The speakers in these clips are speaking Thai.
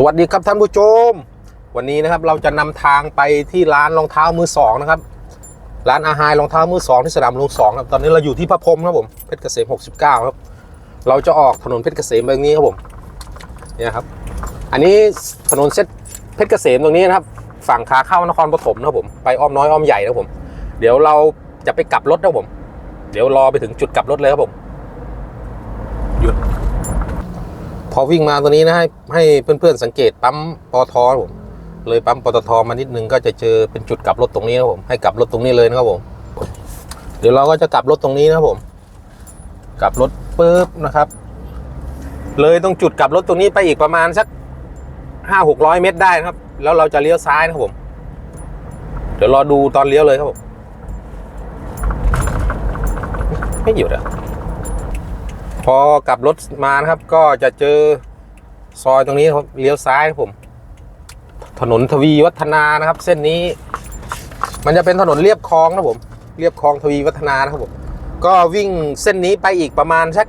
สวัสดีครับท่านผู้ชม วันนี้นะครับเราจะนำทางไปที่ร้านรองเท้ามือสองนะครับ ร้านอาหารรองเท้ามือสองที่สนามหลวงสองครับตอนนี้เราอยู่ที่พระพรมครับผมเพชรเกษม69ครับเราจะออกถนนเพชรเกษมแบบนี้ครับผมเนี่ยครับ อันนี้ถนนเส้นเพชรเกษมตรงนี้นะครับ ฝั่งขาเข้านครปฐมนะครับผมไปอ้อมน้อยอ้อมใหญ่นะครับผม เดี๋ยวเราจะไปกลับรถนะครับผม เดี๋ยวรอไปถึงจุดกลับรถเลยครับผมหยุด พอวิ่งมาตัวนี้นะให้ให้เพื่อนๆสังเกตปั๊มปอทครับผมเลยปั๊มปตทมานิดนึงก็จะเจอเป็นจุดกลับรถตรงนี้นะผมให้กลับรถตรงนี้เลยนะครับผม เดี๋ยวเราก็จะกลับรถตรงนี้นะครับผม กลับรถปุ๊บนะครับ เลยตรงจุดกลับรถตรงนี้ไปอีกประมาณสักห้าหกร้อยเมตรได้นะครับ แล้วเราจะเลี้ยวซ้ายนะครับผม เดี๋ยวรอดูตอนเลี้ยวเลยครับผม ไม่หยุดอะ พอกลับรถมานะครับ ก็จะเจอซอยตรงนี้ครับเลี้ยวซ้ายครับผม ถนนทวีวัฒนานะครับ เส้นนี้ มันจะเป็นถนนเรียบคลองนะผมเรียบคลองทวีวัฒนานะครับผมก็วิ่งเส้นนี้ไปอีกประมาณสัก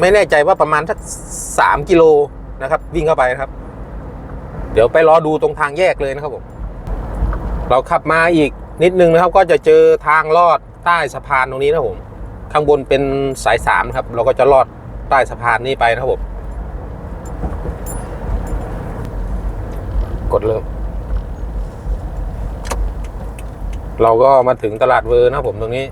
ไม่แน่ใจว่าประมาณสักสามกิโลนะครับ วิ่งเข้าไปนะครับ เดี๋ยวไปรอดูตรงทางแยกเลยนะครับผมเราขับมาอีกนิดนึงนะครับ ก็จะเจอทางลอดใต้สะพานตรงนี้นะผม ข้างบนเป็นสายสามครับ เราก็จะลอดใต้สะพานนี้ไปนะครับผมกดเริ่ม เราก็มาถึงตลาดเวอร์นะผมตรงนี้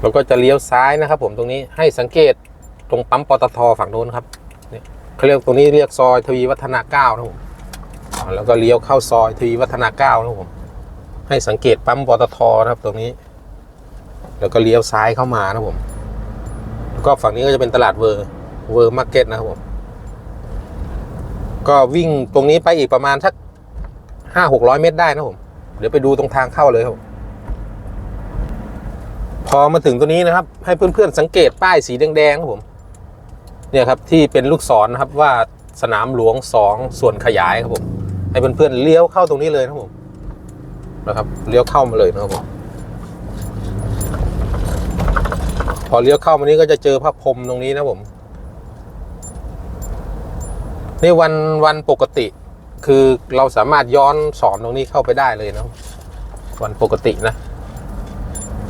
เราก็จะเลี้ยวซ้ายนะครับผมตรงนี้ให้สังเกตตรงปั๊มปตทฝั่งโน้นครับเนี่ยเขาเรียกตรงนี้เรียกซอยทวีวัฒนาเก้านะผมแล้วก็เลี้ยวเข้าซอยทวีวัฒนาเก้านะครับผม ให้สังเกตปั๊มปตทนะครับตรงนี้ แล้วก็เลี้ยวซ้ายเข้ามานะผม แล้วก็ฝั่งนี้ก็จะเป็นตลาดเวอร์เวอร์มาร์เก็ตนะครับผม ก็วิ่งตรงนี้ไปอีกประมาณสักห้าหกร้อยเมตรได้นะผม เดี๋ยวไปดูตรงทางเข้าเลยครับ พอมาถึงตัวนี้นะครับ ให้เพื่อนๆสังเกตป้ายสีแดงๆครับผม เนี่ยครับที่เป็นลูกศรนะครับว่าสนามหลวงสองส่วนขยายครับผม ให้เพื่อนๆเลี้ยวเข้าตรงนี้เลยนะครับผม นะครับเลี้ยวเข้ามาเลยนะครับผมพอเลี้ยวเข้ามานี้ก็จะเจอพระพรมตรงนี้นะผมนี่วันวันปกติ คือเราสามารถย้อนสอนตรงนี้เข้าไปได้เลยนะวันปกตินะ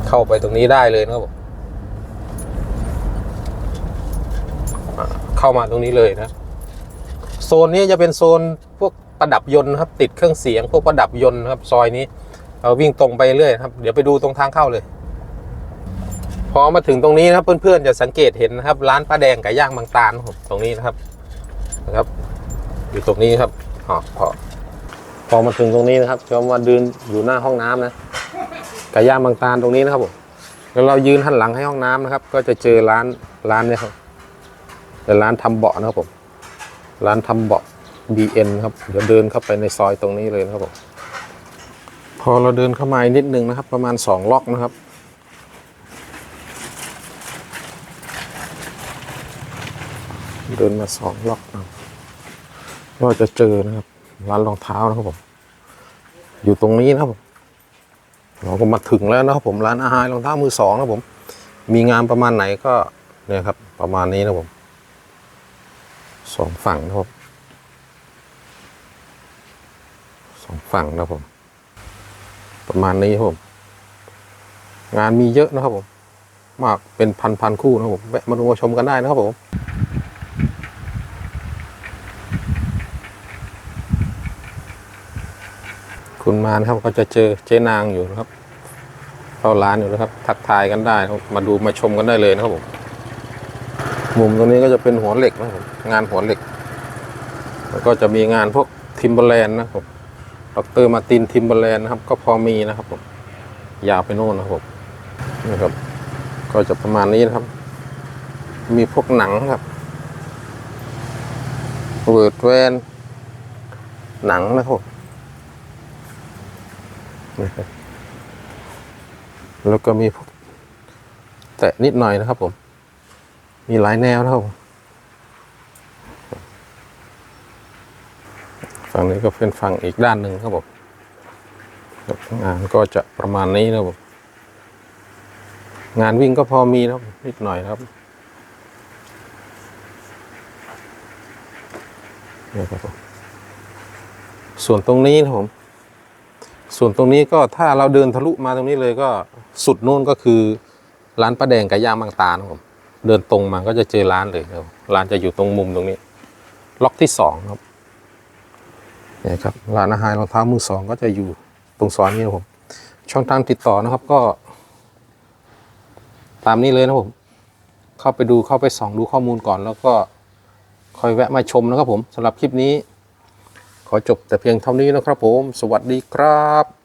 เข้าไปตรงนี้ได้เลยนะครับผมเข้ามาตรงนี้เลยนะ โซนนี้จะเป็นโซนพวกประดับยนต์ครับ ติดเครื่องเสียงพวกประดับยนต์ครับ ซอยนี้ เราวิ่งตรงไปเรื่อยครับ เดี๋ยวไปดูตรงทางเข้าเลย พอมาถึงตรงนี้นะครับ เพื่อนๆจะสังเกตเห็นนะครับ ร้านป้าแดงไก่ย่างบางตาลนะครับตรงนี้นะครับนะครับ อยู่ตรงนี้ครับอ๋อพอพอมาถึงตรงนี้นะครับจะมาเดินอยู่หน้าห้องน้ำนะไก่ย่างบางตาลตรงนี้นะครับผมแล้วเรายืนหันหลังให้ห้องน้ำนะครับ ก็จะเจอร้านร้านเนี่ยครับเป็นร้านทำเบาะนะครับผม ร้านทำเบาะ BN ครับ เดี๋ยวเดินเข้าไปในซอยตรงนี้เลยนะครับผม อเราเดินเข้ามาอีกนิดนึงนะครับ ประมาณสองล็อกนะครับ เดินมาสองล็อกนะก็จะเจอนะครับ ร้านรองเท้านะครับผม อยู่ตรงนี้นะครับผมเราก็มาถึงแล้วนะครับผมร้านอาหารรองเท้ามือสองนะผม มีงานประมาณไหนก็เนี่ยครับ ประมาณนี้นะผมสองฝั่งนะครับสองฝั่งนะครับผม ประมาณนี้ครับผมงานมีเยอะนะครับผม มากเป็นพันพันๆคู่นะครับผมแวะมาดูมาชมกันได้นะครับผมคุณมานะครับก็จะเจอเจ๊นางอยู่นะครับเข้าร้านอยู่นะครับ ทักทายกันได้ครับมาดูมาชมกันได้เลยนะครับผมมุมตรงนี้ก็จะเป็นหัวเหล็กนะครับงานหัวเหล็ก แล้วก็จะมีงานพวกทิมเบอร์แลนด์นะครับ ดรมาร์ตินทิมเบอร์แลนด์นะครับ ก็พอมีนะครับผมยาวไปโน่นนะครับผมนี่ครับ ก็จะประมาณนี้นะครับ มีพวกหนังครับเวิร์ดแวนหนังนะครับผมนี่ครับแล้วก็มีพวกแตะนิดหน่อยนะครับผม มีหลายแนวนะครับผม ฝั่งนี้ก็เป็นฝั่งอีกด้านหนึ่งครับผมงานก็จะประมาณนี้นะครับงานวิ่งก็พอมีนะครับนิดหน่อยครับนี่ครับผมส่วนตรงนี้นะผม ส่วนตรงนี้ก็ถ้าเราเดินทะลุมาตรงนี้เลยก็สุดนู่นก็คือร้านป้าแดงไก่ย่างบางตานะครับเดินตรงมาก็จะเจอร้านเลยครับร้านจะอยู่ตรงมุมตรงนี้ ล็อกที่สองครับ นะครับร้านอาหารรองเท้ามือสองก็จะอยู่ตรงซอยนี้นะครับผมช่องทางติดต่อนะครับก็ ตามนี้เลยนะครับผมเข้าไปดูเข้าไปส่องดูข้อมูลก่อน แล้วก็คอยแวะมาชมนะครับผมสำหรับคลิปนี้ ขอจบแต่เพียงเท่านี้นะครับผม สวัสดีครับ